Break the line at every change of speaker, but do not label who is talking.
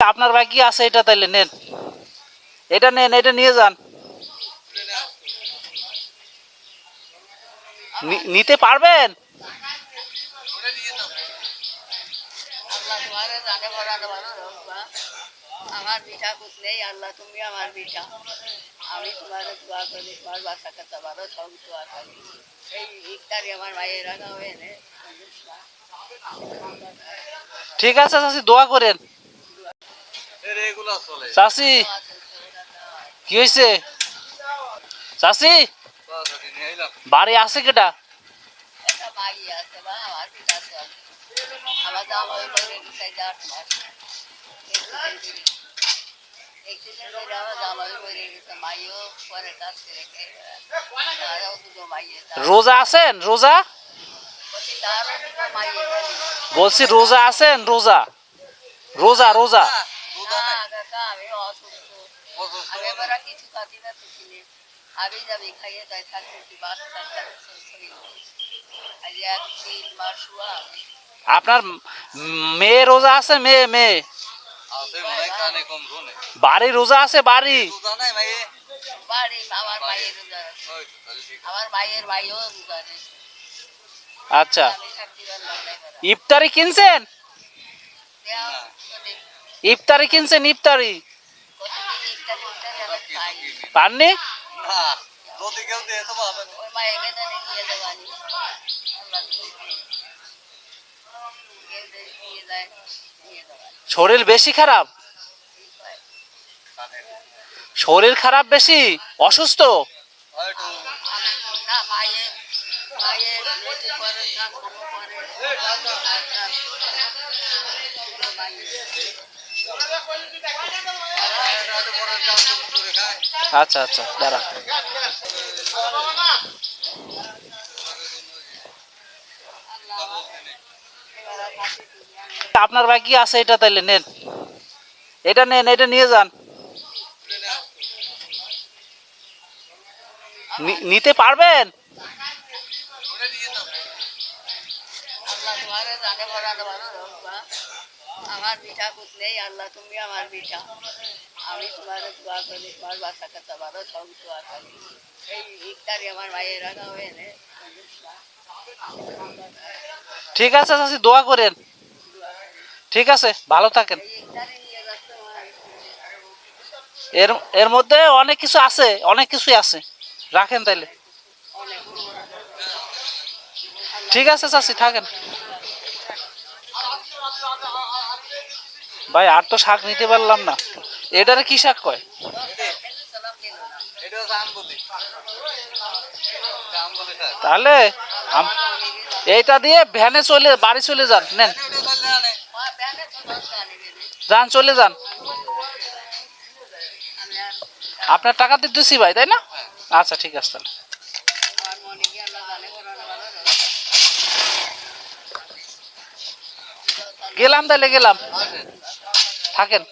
আপনার বাকি আছে এটা তাইলে নেন। এটা নেন এটা নিয়ে যান। নিতে পারবেন?
আমার বিটা নেই আল্লাহ তুমি আমার বিটা আমি তোমার দোয়া করি তোমার বাসা কাছে ভালো সব দোয়া করি। এই ইফতারি আমার মায়ের রাখা হয়ে
ঠিক আছে দোয়া করেন। চাষি কি হয়েছে চাষি বাড়ি আছে কেটা রোজা আছেন? রোজা? বলছি রোজা আছেন? রোজা। রোজা রোজা।
না কাকা আমি অসুস্থ আমি এবার আর কিছু খাতি না পিছিয়ে আমি যাবি খাইয়ে তাই থাকতেছি বাচ্চা শরীর আজ এক তিন মাস শুয়া আমি
আপনার উম মেয়ে রোজা আছে মেয়ে মেয়ে বাড়ি রোজা আছে বাড়ি
বাড়ি আমার মায়ের রোজা আছে। আমার মায়ের ভাইও রোজা নেই
আচ্ছা
আমি থাকতে পারলাম না এবার।
ইফতারি কিনছেন
দেয়া মানে
ইফতারি কিনছেন ইফতারি। পাননি। শরীর বেশি খারাপ শরীর খারাপ বেশি অসুস্থ আচ্ছা আচ্ছা দাঁড়া। আপনার বাকি আছে এটা তাইলে নেন। এটা নেন, এটা নিয়ে যান। নিতে পারবেন?
আমার বিটা কুছ নেই আল্লাহ তুমি আমার বিটা আমি তোমার দোয়া করি তোমার বাসা কাছে ভালো সব দোয়া করি। এই ইফতারি আমার মায়ের রাখা হয়ে নে।
ঠিক আছে চাচি দোয়া করেন। ঠিক আছে ভালো থাকেন। এর এর মধ্যে অনেক কিছু আছে অনেক কিছুই আছে। রাখেন তাইলে। ঠিক আছে চাচি থাকেন। ভাই, আর তো শাক নিতে পারলাম না। এটারে কি শাক কয়? তাহলে এইটা দিয়ে ভ্যানে চলে, বাড়ি চলে যান, নেন। যান, চলে যান। আপনার টাকা দিয়ে দিতেছি ভাই, তাই না? আচ্ছা ঠিক আছে তাহলে। গেলাম তাহলে, গেলাম। থাকেন।